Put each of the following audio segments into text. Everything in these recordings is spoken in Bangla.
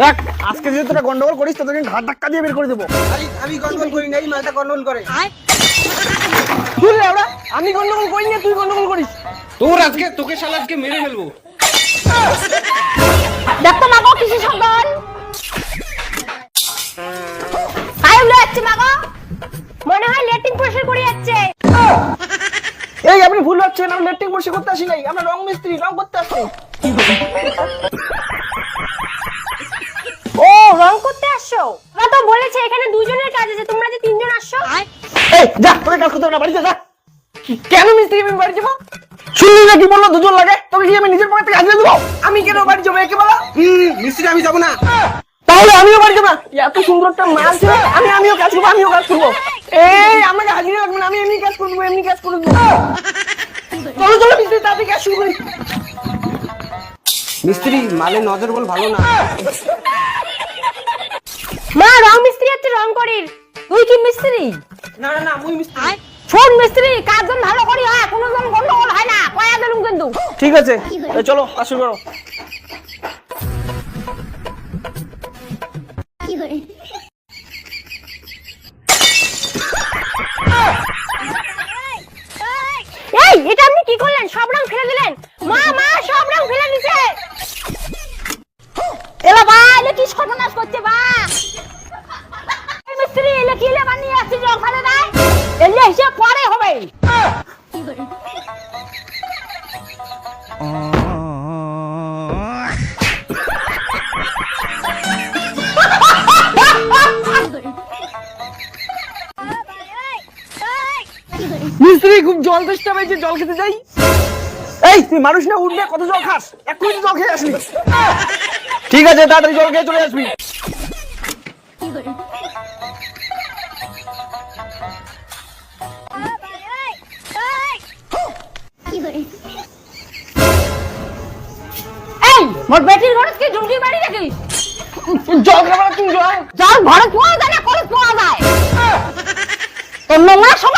দেখ আজকে যদি তোরা গন্ডগোল করিস তোদেরকে ঘাট ধাক্কা দিয়ে বের করে দেবো। আমি আমি গন্ডগোল করি না এই মালটা গন্ডগোল করে। তুই ওরা আমি গন্ডগোল করি না তুই গন্ডগোল করিস। তোর আজকে তোকে শালা আজকে মেরে ফেলব। দেখতো মাগো কিসে সন্তান কাই উলে যাচ্ছে মাগো। মনে হয় লেট্রিন পরিষ্কার করে যাচ্ছে। এই আপনি ভুল হচ্ছেন আমরা লেট্রিং বসে করতে আসি নাই। আমরা রং মিস্ত্রি রং করতে আসছি ও রং করতে আসছো? ওরা তো বলেছে এখানে দুজনের কাজ আছে তোমরা যে তিনজন আসছো? এই যা তোকে কাজ করতে হবে না বাড়িতে যা। কেন মিস্ত্রি আমি বাড়ি যাব? শুনলি না বলল দুজন লাগে? কি আমি নিজের পকেট থেকে হাজিয়ে দেবো? আমি কেন বাড়ি যাব একে বলা। হুম মিস্ত্রি আমি যাব না। তাহলে আমিও বাড়ি যাব। এত সুন্দর একটা মাল ছিল আমি আমিও কাজ করব আমিও কাজ করব। এই আমাকে হাজিরে রাখবেন আমি এমনি কাজ করব এমনি কাজ করে দেবো। চলো চলো মিস্ত্রি তাড়াতাড়ি কাজ শুরু করি। মিস্ত্রি মালে নজর বল ভালো না। মা রং মিস্ত্রি হচ্ছে রং করির। তুই কি মিস্ত্রি? না না না মুই মিস্ত্রি। শোন মিস্ত্রি কাজজন ভালো করি হয় কোনো জন গন্ডগোল হয় না কয়া দিলুম কিন্তু। ঠিক আছে চলো কাজ শুরু করো। কি সর্বনাশ করছে বা মিস্ত্রি এলে ফেলে দেয় এলে পরে হবে। মিস্ত্রি, খুব জল তেষ্টা পেয়েছে, জল খেতে যাই। এই, তুই মানুষ না উঠবে কত জল খাস? এক জল খেয়ে আসবি। ঠিক আছে তাড়াতাড়ি জল খেয়ে চলে আসবি। মোর বেটির ঘরে কি ঝুমকি বাড়ি রাখিস জল খাবার তুই জল? জল ঘরে পাওয়া যায় না পাওয়া যায়। তোর নোংরা সমাজ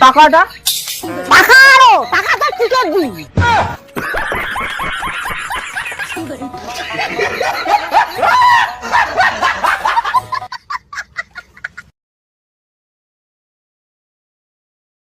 টাকাটা? টাকা আরও টাকা তো টিকিট দিই